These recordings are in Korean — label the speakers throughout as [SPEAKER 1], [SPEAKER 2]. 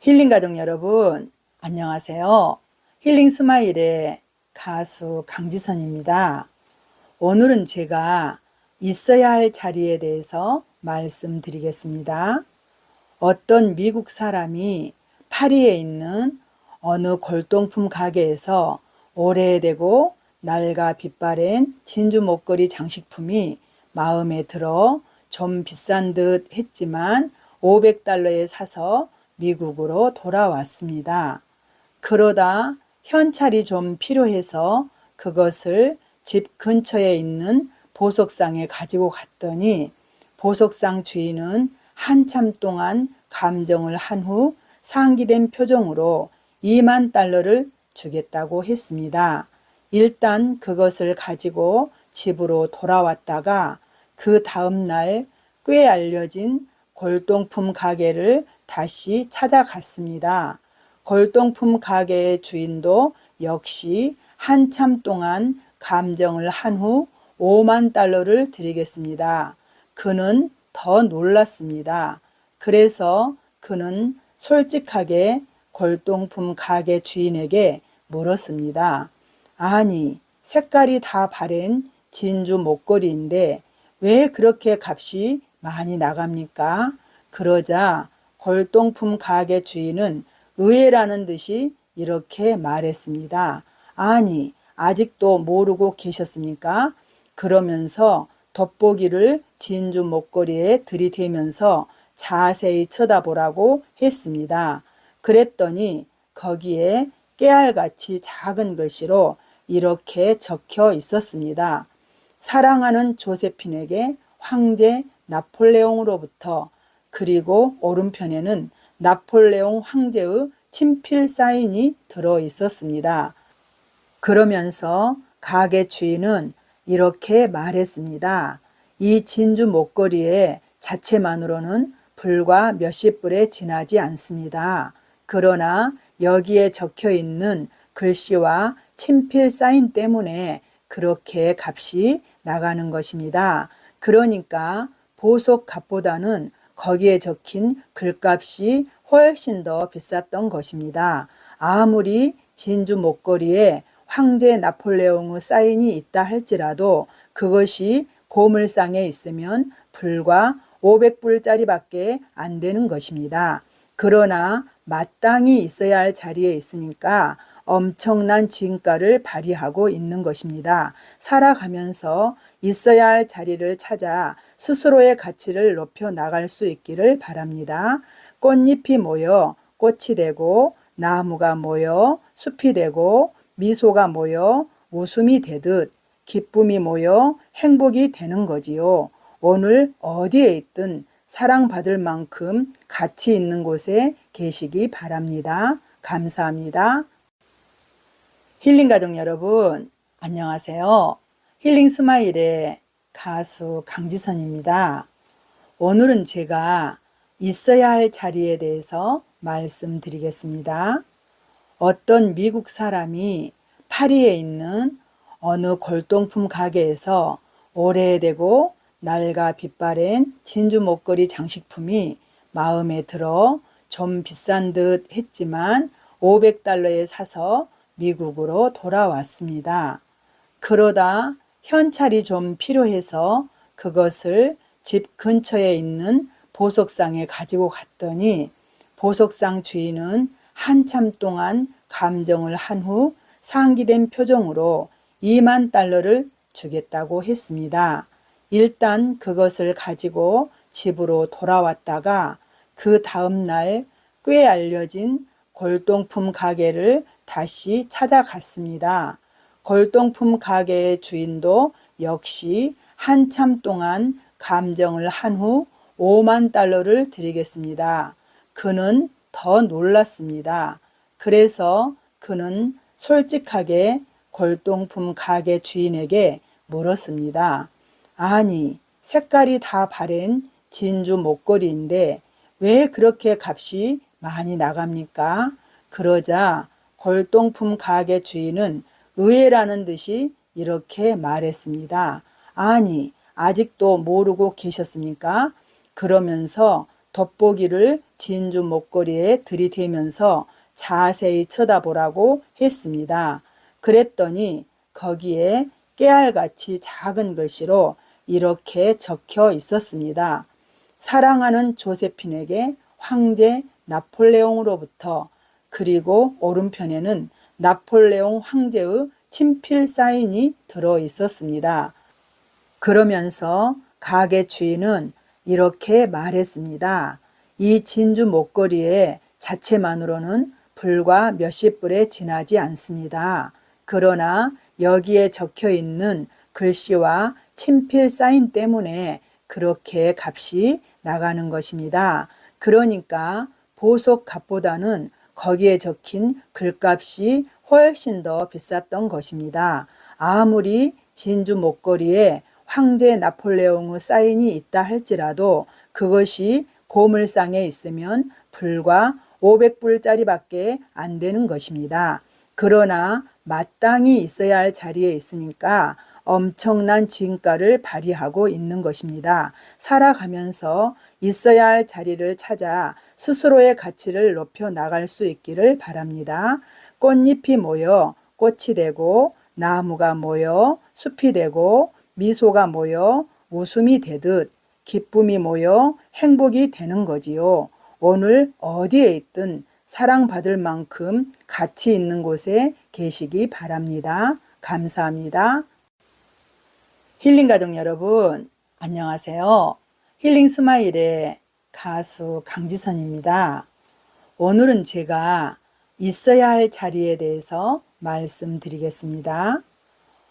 [SPEAKER 1] 힐링 가족 여러분, 안녕하세요. 힐링 스마일의 가수 강지선입니다. 오늘은 제가 있어야 할 자리에 대해서 말씀드리겠습니다. 어떤 미국 사람이 파리에 있는 어느 골동품 가게에서 오래되고 낡아 빛바랜 진주 목걸이 장식품이 마음에 들어 좀 비싼 듯 했지만 500달러에 사서 미국으로 돌아왔습니다. 그러다 현찰이 좀 필요해서 그것을 집 근처에 있는 보석상에 가지고 갔더니 보석상 주인은 한참 동안 감정을 한 후 상기된 표정으로 2만 달러를 주겠다고 했습니다. 일단 그것을 가지고 집으로 돌아왔다가 그 다음날 꽤 알려진 골동품 가게를 다시 찾아갔습니다. 골동품 가게의 주인도 역시 한참 동안 감정을 한 후 5만 달러를 드리겠습니다. 그는 더 놀랐습니다. 그래서 그는 솔직하게 골동품 가게 주인에게 물었습니다. 아니, 색깔이 다 바랜 진주 목걸이인데 왜 그렇게 값이 많이 나갑니까? 그러자 골동품 가게 주인은 의외라는 듯이 이렇게 말했습니다. 아니, 아직도 모르고 계셨습니까? 그러면서 돋보기를 진주 목걸이에 들이대면서 자세히 쳐다보라고 했습니다. 그랬더니 거기에 깨알같이 작은 글씨로 이렇게 적혀 있었습니다. 사랑하는 조세핀에게 황제 나폴레옹으로부터 그리고 오른편에는 나폴레옹 황제의 친필 사인이 들어 있었습니다. 그러면서 가게 주인은 이렇게 말했습니다. 이 진주 목걸이의 자체만으로는 불과 몇십 불에 지나지 않습니다. 그러나 여기에 적혀 있는 글씨와 친필 사인 때문에 그렇게 값이 나가는 것입니다. 그러니까 보석 값보다는 거기에 적힌 글값이 훨씬 더 비쌌던 것입니다. 아무리 진주 목걸이에 황제 나폴레옹의 사인이 있다 할지라도 그것이 고물상에 있으면 불과 500불짜리밖에 안 되는 것입니다. 그러나 마땅히 있어야 할 자리에 있으니까 엄청난 진가를 발휘하고 있는 것입니다. 살아가면서 있어야 할 자리를 찾아 스스로의 가치를 높여 나갈 수 있기를 바랍니다. 꽃잎이 모여 꽃이 되고 나무가 모여 숲이 되고 미소가 모여 웃음이 되듯 기쁨이 모여 행복이 되는 거지요. 오늘 어디에 있든 사랑받을 만큼 가치 있는 곳에 계시기 바랍니다. 감사합니다. 힐링 가족 여러분, 안녕하세요. 힐링 스마일의 가수 강지선입니다. 오늘은 제가 있어야 할 자리에 대해서 말씀드리겠습니다. 어떤 미국 사람이 파리에 있는 어느 골동품 가게에서 오래되고 낡아 빛바랜 진주 목걸이 장식품이 마음에 들어 좀 비싼 듯 했지만 500달러에 사서 미국으로 돌아왔습니다. 그러다 현찰이 좀 필요해서 그것을 집 근처에 있는 보석상에 가지고 갔더니 보석상 주인은 한참 동안 감정을 한 후 상기된 표정으로 2만 달러를 주겠다고 했습니다. 일단 그것을 가지고 집으로 돌아왔다가 그 다음날 꽤 알려진 골동품 가게를 다시 찾아갔습니다. 골동품 가게의 주인도 역시 한참 동안 감정을 한 후 5만 달러를 드리겠습니다. 그는 더 놀랐습니다. 그래서 그는 솔직하게 골동품 가게 주인에게 물었습니다. 아니, 색깔이 다 바랜 진주 목걸이인데 왜 그렇게 값이 많이 나갑니까? 그러자 골동품 가게 주인은 의외라는 듯이 이렇게 말했습니다. 아니, 아직도 모르고 계셨습니까? 그러면서 돋보기를 진주 목걸이에 들이대면서 자세히 쳐다보라고 했습니다. 그랬더니 거기에 깨알같이 작은 글씨로 이렇게 적혀 있었습니다. 사랑하는 조세핀에게 황제 나폴레옹으로부터 그리고 오른편에는 나폴레옹 황제의 친필 사인이 들어 있었습니다. 그러면서 가게 주인은 이렇게 말했습니다. 이 진주 목걸이의 자체만으로는 불과 몇십 불에 지나지 않습니다. 그러나 여기에 적혀 있는 글씨와 친필 사인 때문에 그렇게 값이 나가는 것입니다. 그러니까 보석 값보다는 거기에 적힌 글값이 훨씬 더 비쌌던 것입니다. 아무리 진주 목걸이에 황제 나폴레옹의 사인이 있다 할지라도 그것이 고물상에 있으면 불과 500불짜리밖에 안 되는 것입니다. 그러나 마땅히 있어야 할 자리에 있으니까 엄청난 진가를 발휘하고 있는 것입니다. 살아가면서 있어야 할 자리를 찾아 스스로의 가치를 높여 나갈 수 있기를 바랍니다. 꽃잎이 모여 꽃이 되고 나무가 모여 숲이 되고 미소가 모여 웃음이 되듯 기쁨이 모여 행복이 되는 거지요. 오늘 어디에 있든 사랑받을 만큼 가치 있는 곳에 계시기 바랍니다. 감사합니다. 힐링 가족 여러분, 안녕하세요. 힐링 스마일의 가수 강지선입니다. 오늘은 제가 있어야 할 자리에 대해서 말씀드리겠습니다.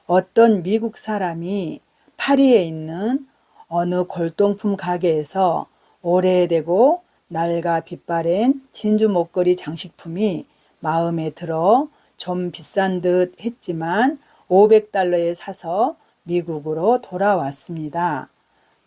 [SPEAKER 1] 어떤 미국 사람이 파리에 있는 어느 골동품 가게에서 오래되고 낡아 빛바랜 진주 목걸이 장식품이 마음에 들어 좀 비싼 듯 했지만 500달러에 사서 미국으로 돌아왔습니다.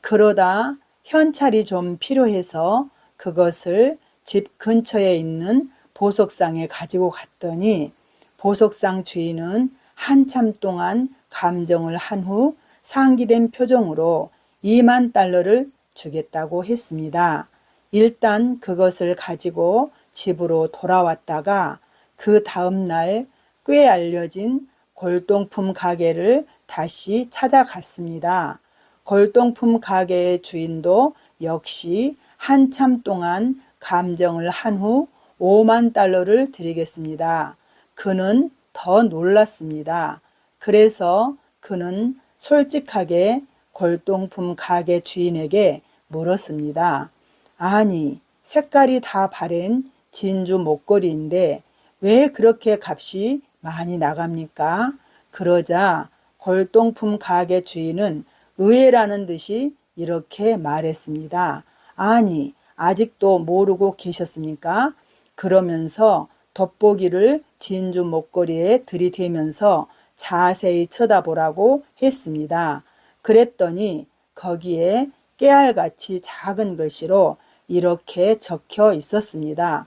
[SPEAKER 1] 그러다 현찰이 좀 필요해서 그것을 집 근처에 있는 보석상에 가지고 갔더니 보석상 주인은 한참 동안 감정을 한 후 상기된 표정으로 2만 달러를 주겠다고 했습니다. 일단 그것을 가지고 집으로 돌아왔다가 그 다음날 꽤 알려진 골동품 가게를 다시 찾아갔습니다. 골동품 가게의 주인도 역시 한참 동안 감정을 한 후 5만 달러를 드리겠습니다. 그는 더 놀랐습니다. 그래서 그는 솔직하게 골동품 가게 주인에게 물었습니다. 아니, 색깔이 다 바랜 진주 목걸이인데 왜 그렇게 값이 많이 나갑니까? 그러자 골동품 가게 주인은 의외라는 듯이 이렇게 말했습니다. 아니, 아직도 모르고 계셨습니까? 그러면서 돋보기를 진주 목걸이에 들이대면서 자세히 쳐다보라고 했습니다. 그랬더니 거기에 깨알같이 작은 글씨로 이렇게 적혀 있었습니다.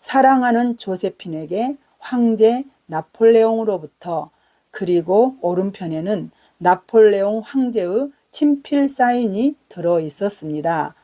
[SPEAKER 1] 사랑하는 조세핀에게 황제 나폴레옹으로부터 그리고 오른편에는 나폴레옹 황제의 친필 사인이 들어 있었습니다.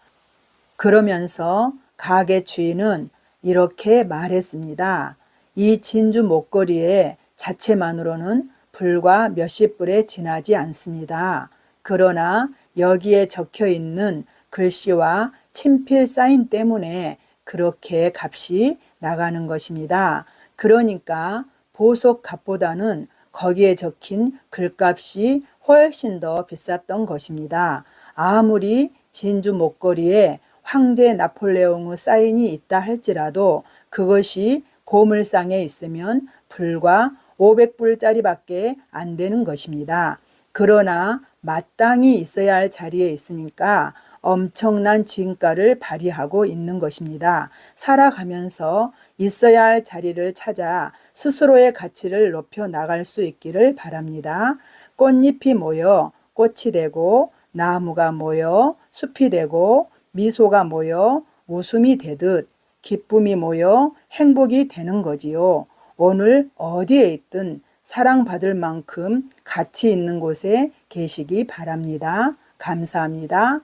[SPEAKER 1] 그러면서 가게 주인은 이렇게 말했습니다. 이 진주 목걸이의 자체만으로는 불과 몇십 불에 지나지 않습니다. 그러나 여기에 적혀 있는 글씨와 친필 사인 때문에 그렇게 값이 나가는 것입니다. 그러니까 보석 값보다는 거기에 적힌 글값이 훨씬 더 비쌌던 것입니다. 아무리 진주 목걸이에 황제 나폴레옹의 사인이 있다 할지라도 그것이 고물상에 있으면 불과 500불짜리밖에 안 되는 것입니다. 그러나 마땅히 있어야 할 자리에 있으니까 엄청난 진가를 발휘하고 있는 것입니다. 살아가면서 있어야 할 자리를 찾아 스스로의 가치를 높여 나갈 수 있기를 바랍니다. 꽃잎이 모여 꽃이 되고 나무가 모여 숲이 되고 미소가 모여 웃음이 되듯 기쁨이 모여 행복이 되는 거지요. 오늘 어디에 있든 사랑받을 만큼 가치 있는 곳에 계시기 바랍니다. 감사합니다.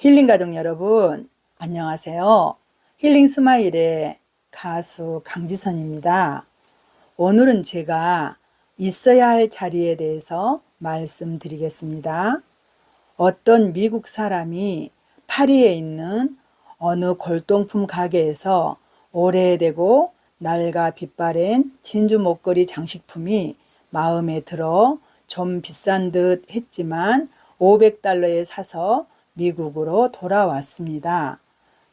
[SPEAKER 1] 힐링 가족 여러분, 안녕하세요. 힐링 스마일의 가수 강지선입니다. 오늘은 제가 있어야 할 자리에 대해서 말씀드리겠습니다. 어떤 미국 사람이 파리에 있는 어느 골동품 가게에서 오래되고 낡아 빛바랜 진주 목걸이 장식품이 마음에 들어 좀 비싼 듯 했지만 500달러에 사서 미국으로 돌아왔습니다.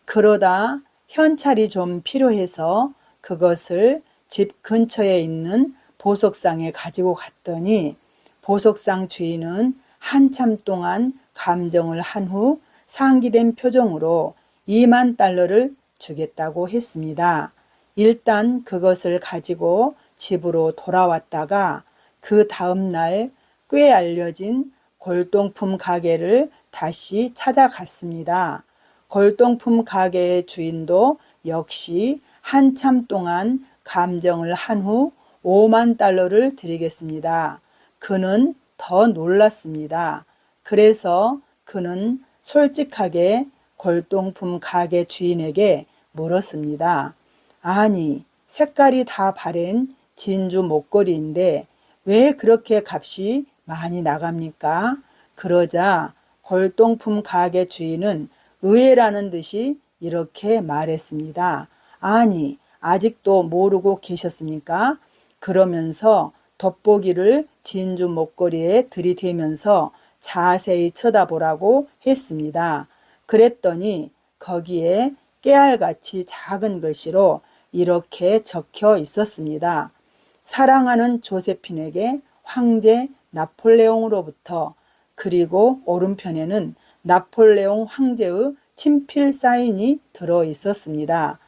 [SPEAKER 1] 그러다 현찰이 좀 필요해서 그것을 집 근처에 있는 보석상에 가지고 갔더니 보석상 주인은 한참 동안 감정을 한 후 상기된 표정으로 2만 달러를 주겠다고 했습니다. 일단 그것을 가지고 집으로 돌아왔다가 그 다음 날 꽤 알려진 골동품 가게를 다시 찾아갔습니다. 골동품 가게의 주인도 역시 한참 동안 감정을 한 후 5만 달러를 드리겠습니다. 그는 더 놀랐습니다. 그래서 그는 솔직하게 골동품 가게 주인에게 물었습니다. 아니, 색깔이 다 바랜 진주 목걸이인데 왜 그렇게 값이 많이 나갑니까? 그러자 골동품 가게 주인은 의외라는 듯이 이렇게 말했습니다. 아니, 아직도 모르고 계셨습니까? 그러면서 돋보기를 진주 목걸이에 들이대면서 자세히 쳐다보라고 했습니다. 그랬더니 거기에 깨알같이 작은 글씨로 이렇게 적혀 있었습니다. 사랑하는 조세핀에게 황제 나폴레옹으로부터 그리고 오른편에는 나폴레옹 황제의 친필 사인이 들어 있었습니다.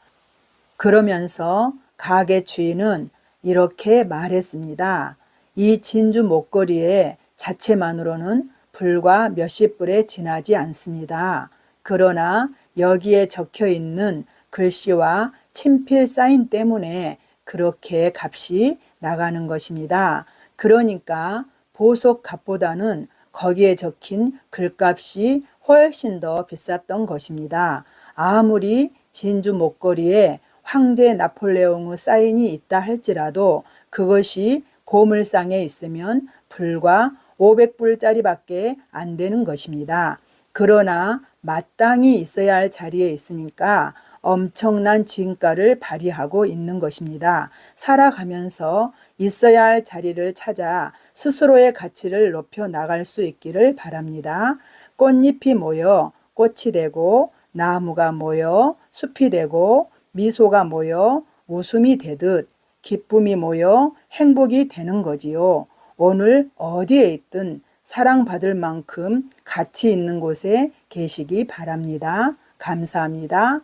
[SPEAKER 1] 그러면서 가게 주인은 이렇게 말했습니다. 이 진주 목걸이의 자체만으로는 불과 몇십 불에 지나지 않습니다. 그러나 여기에 적혀 있는 글씨와 친필 사인 때문에 그렇게 값이 나가는 것입니다. 그러니까 보석 값보다는 거기에 적힌 글값이 훨씬 더 비쌌던 것입니다. 아무리 진주 목걸이에 황제 나폴레옹의 사인이 있다 할지라도 그것이 고물상에 있으면 불과 500불짜리밖에 안 되는 것입니다. 그러나 마땅히 있어야 할 자리에 있으니까 엄청난 진가를 발휘하고 있는 것입니다. 살아가면서 있어야 할 자리를 찾아 스스로의 가치를 높여 나갈 수 있기를 바랍니다. 꽃잎이 모여 꽃이 되고 나무가 모여 숲이 되고 미소가 모여 웃음이 되듯 기쁨이 모여 행복이 되는 거지요. 오늘 어디에 있든 사랑받을 만큼 가치 있는 곳에 계시기 바랍니다. 감사합니다.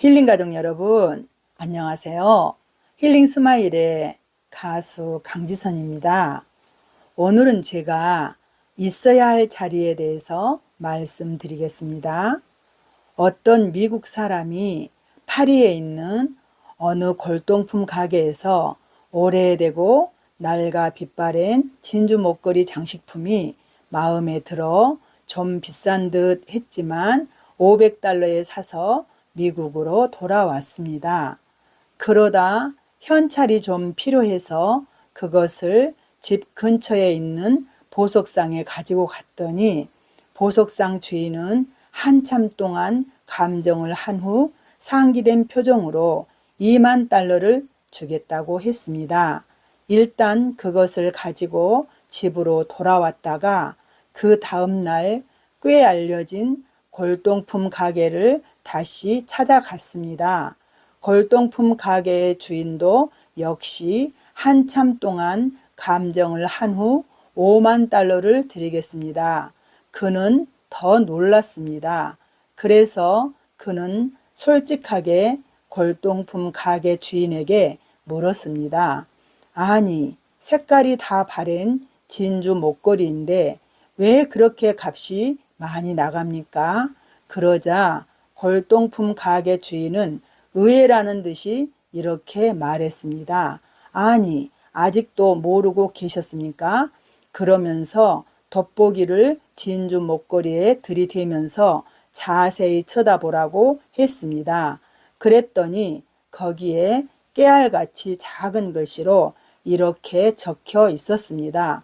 [SPEAKER 1] 힐링 가족 여러분, 안녕하세요. 힐링 스마일의 가수 강지선입니다. 오늘은 제가 있어야 할 자리에 대해서 말씀드리겠습니다. 어떤 미국 사람이 파리에 있는 어느 골동품 가게에서 오래되고 낡아 빛바랜 진주 목걸이 장식품이 마음에 들어 좀 비싼 듯 했지만 500달러에 사서 미국으로 돌아왔습니다. 그러다 현찰이 좀 필요해서 그것을 집 근처에 있는 보석상에 가지고 갔더니 보석상 주인은 한참 동안 감정을 한 후 상기된 표정으로 2만 달러를 주겠다고 했습니다. 일단 그것을 가지고 집으로 돌아왔다가 그 다음 날 꽤 알려진 골동품 가게를 다시 찾아갔습니다. 골동품 가게의 주인도 역시 한참 동안 감정을 한 후 5만 달러를 드리겠습니다. 그는 더 놀랐습니다. 그래서 그는 솔직하게 골동품 가게 주인에게 물었습니다. 아니, 색깔이 다 바랜 진주 목걸이인데 왜 그렇게 값이 많이 나갑니까? 그러자 골동품 가게 주인은 의외라는 듯이 이렇게 말했습니다. 아니, 아직도 모르고 계셨습니까? 그러면서 돋보기를 진주 목걸이에 들이대면서 자세히 쳐다보라고 했습니다. 그랬더니 거기에 깨알같이 작은 글씨로 이렇게 적혀 있었습니다.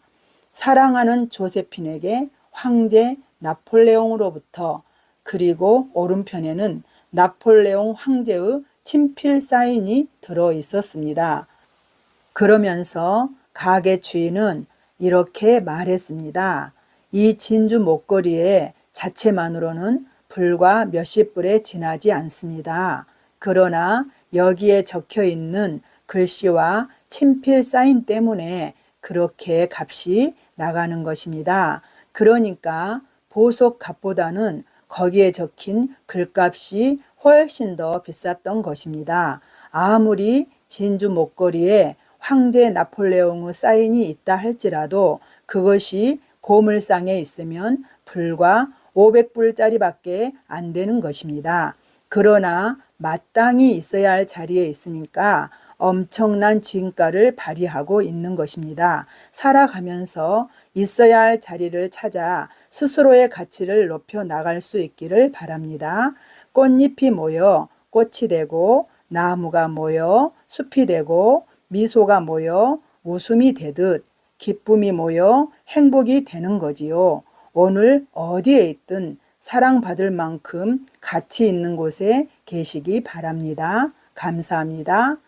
[SPEAKER 1] 사랑하는 조세핀에게 황제 나폴레옹으로부터 그리고 오른편에는 나폴레옹 황제의 친필 사인이 들어 있었습니다. 그러면서 가게 주인은 이렇게 말했습니다. 이 진주 목걸이의 자체만으로는 불과 몇십 불에 지나지 않습니다. 그러나 여기에 적혀 있는 글씨와 친필 사인 때문에 그렇게 값이 나가는 것입니다. 그러니까 보석 값보다는 거기에 적힌 글값이 훨씬 더 비쌌던 것입니다. 아무리 진주 목걸이에 황제 나폴레옹의 사인이 있다 할지라도 그것이 고물상에 있으면 불과 500불짜리밖에 안 되는 것입니다. 그러나 마땅히 있어야 할 자리에 있으니까 엄청난 진가를 발휘하고 있는 것입니다. 살아가면서 있어야 할 자리를 찾아 스스로의 가치를 높여 나갈 수 있기를 바랍니다. 꽃잎이 모여 꽃이 되고 나무가 모여 숲이 되고 미소가 모여 웃음이 되듯 기쁨이 모여 행복이 되는 거지요. 오늘 어디에 있든 사랑받을 만큼 가치 있는 곳에 계시기 바랍니다. 감사합니다.